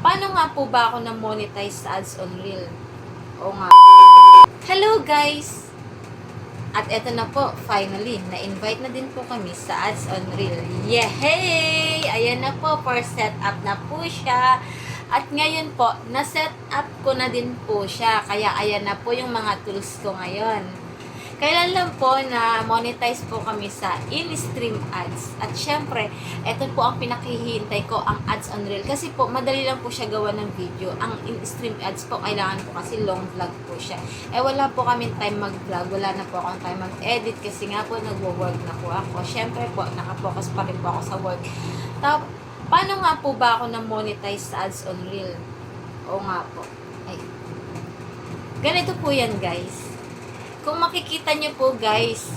Paano nga po ba ako na-monetize sa ads on Reel? Oo nga. Hello guys! At eto na po, finally, na-invite na din po kami sa Ads on Reel. Yehey! Ayan na po, for setup na po siya. At ngayon po, na-set up ko na din po siya. Kaya ayan na po yung mga tools ko ngayon. Kailan lang po na monetize po kami sa in-stream ads. At syempre, ito po ang pinakihintay ko, ang ads on reel. Kasi po, madali lang po siya gawa ng video. Ang in-stream ads po, kailangan po kasi long vlog po siya. Eh, wala po kami time mag-vlog. Wala na po akong time mag-edit kasi nga po, nagwo-work na po ako. Syempre po, nakapokus pa rin po ako sa work. Tapos, paano nga po ba ako na-monetize sa ads on reel? Oo nga po. Ay. Ganito po yan, guys. Kung makikita nyo po guys,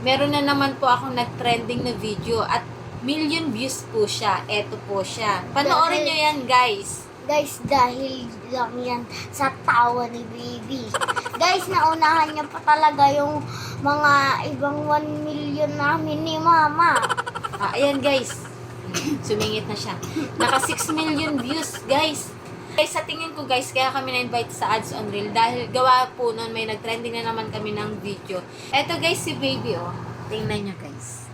meron na naman po akong nag-trending na video at million views po siya. Eto po siya. Panoorin nyo yan guys. Guys, dahil lang yan sa tawa ni Baby. Guys, naunahan niya pa talaga yung mga ibang 1 million namin ni Mama. Ah, ayan guys. Sumingit na siya. Naka 6 million views guys. Guys, sa tingin ko guys, kaya kami na-invite sa Ads on Reel dahil gawa po noon may nag-trending na naman kami ng video. Eto guys, si Baby oh. Tingnan nyo guys.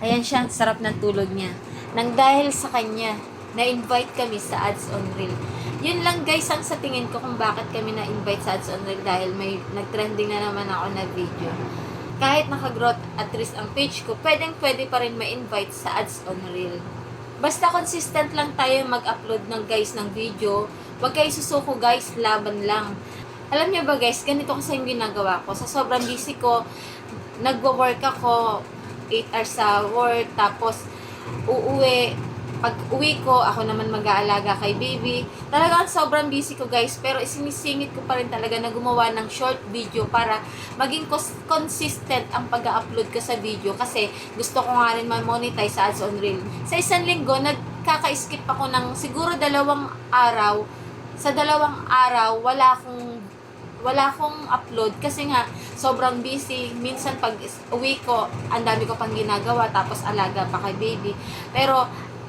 Ayan siya, sarap ng tulog niya. Nang dahil sa kanya, na-invite kami sa Ads on Reel. Yun lang guys ang sa tingin ko kung bakit kami na-invite sa Ads on Reel dahil may nag-trending na naman ako na video. Kahit naka-growth at risk ang page ko, pwedeng pwede pa rin ma-invite sa Ads on Reel. Basta consistent lang tayo mag-upload ng guys ng video. Huwag kayo susuko guys, laban lang. Alam niyo ba guys, ganito kasi yung ginagawa ko. Sa sobrang busy ko, nagwo-work ako 8 hours sa work, tapos uuwi, pag uwi ko, ako naman mag-aalaga kay baby. Talagang sobrang busy ko guys, pero isinisingit ko pa rin talaga na gumawa ng short video para maging cons- consistent ang pag-upload ko sa video kasi gusto ko nga rin ma-monetize sa ads on reel. Sa isang linggo, nagkaka-skip ako ng siguro dalawang araw. Sa dalawang araw, wala akong wala akong upload kasi nga sobrang busy. Minsan pag uwi ko, ang dami ko pang ginagawa tapos alaga pa kay baby. Pero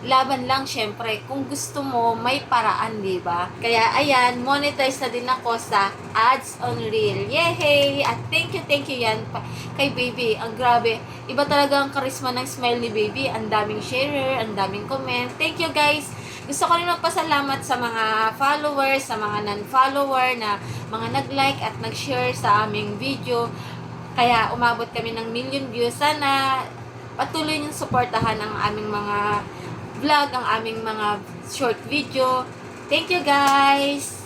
laban lang syempre kung gusto mo may paraan di ba? Kaya ayan monetize na din ako sa ads on reel yehey! At thank you thank you yan kay baby. Ang grabe. Iba talaga ang charisma ng smile ni baby. Ang daming sharer ang daming comment. Thank you guys. Gusto ko rin magpasalamat sa mga followers, sa mga non-follower na mga nag-like at nag-share sa aming video. Kaya umabot kami ng million views. Sana patuloy niyong suportahan ang aming mga vlog, ang aming mga short video. Thank you guys!